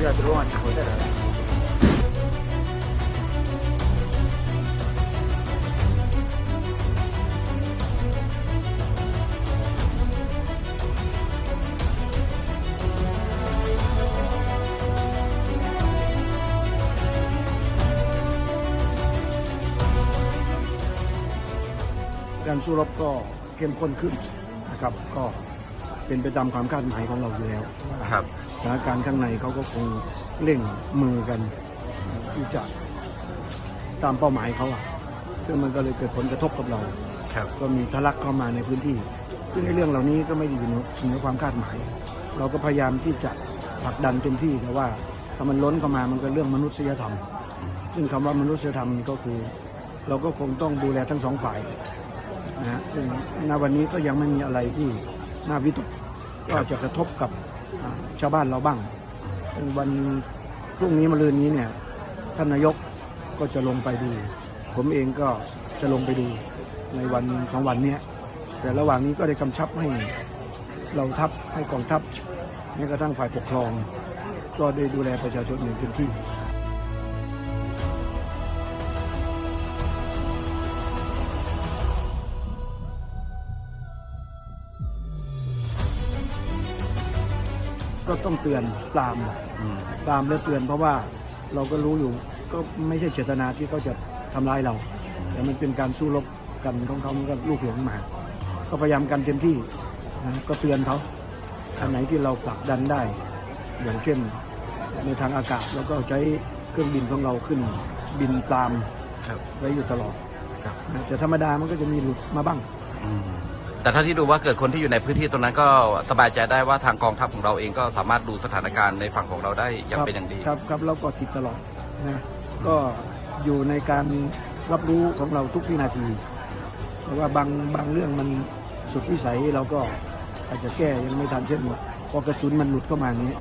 Io a Droni, potrei. การสู้รบก็เข้มข้นขึ้นนะครับก็ เป็นไปตามความคาดหมายของเราอยู่แล้วว่าครับสถานการณ์ข้างในเขาก็คงเร่งมือกันที่จะตามเป้าหมายเขาอะซึ่งมันก็เลยเกิดผลกระทบกับเราครับก็มีทะลักเข้ามาในพื้นที่ ซึ่งในเรื่องเหล่านี้ก็ไม่ได้อยู่เหนือเหนือความคาดหมาย เราก็พยายามที่จะผลักดันเต็มที่แต่ว่าถ้ามันล้นเข้ามามันก็เรื่องมนุษยธรรม ซึ่งคำว่ามนุษยธรรมนี่ก็คือ เราก็คงต้องดูแลทั้งสองฝ่ายนะฮะซึ่งณวันนี้ก็ยังไม่มีอะไรที่น่าวิตก ก็จะกระทบกับชาวบ้านเราบ้างวันพรุ่งนี้มะรืนนี้เนี่ยท่านนายกก็จะลงไปดู ผมเองก็จะลงไปดูในวันสองวันนี้แต่ระหว่างนี้ก็ได้กำชับให้เราทัพให้กองทัพแม้กระทั่งฝ่ายปกครอง ก็ได้ดูแลประชาชนอย่างเต็มที่ ก็ต้องเตือนปรามอืมปรามและเตือนเพราะว่าเราก็รู้อยู่ก็ไม่ใช่เจตนาที่เขาจะทำร้ายเรา แต่มันเป็นการสู้รบกันของเขามันก็ลูกหลงมา ก็พยายามกันเต็มที่นะก็เตือนเขาอันไหนที่เราผลักดันได้ อย่างเช่นในทางอากาศเราก็ใช้เครื่องบินของเราขึ้นบินปรามครับไว้อยู่ตลอดครับนะแต่ธรรมดามันก็จะมีหลุดมาบ้างอืม แต่ถ้าที่ดูว่าเกิดคนที่อยู่ในพื้นที่ตรงนั้นก็สบายใจได้ว่าทางกองทัพของเราเองก็สามารถดูสถานการณ์ในฝั่งของเราได้อย่างเป็นอย่างดี ครับครับเราก็ติดตลอดนะก็อยู่ในการรับรู้ของเราทุกวินาทีเพราะว่าบางบางเรื่องมันสุดวิสัยเราก็อาจจะแก้ยังไม่ทันเช่นว่าพอกระสุนมันหลุดเข้ามาอย่างนี้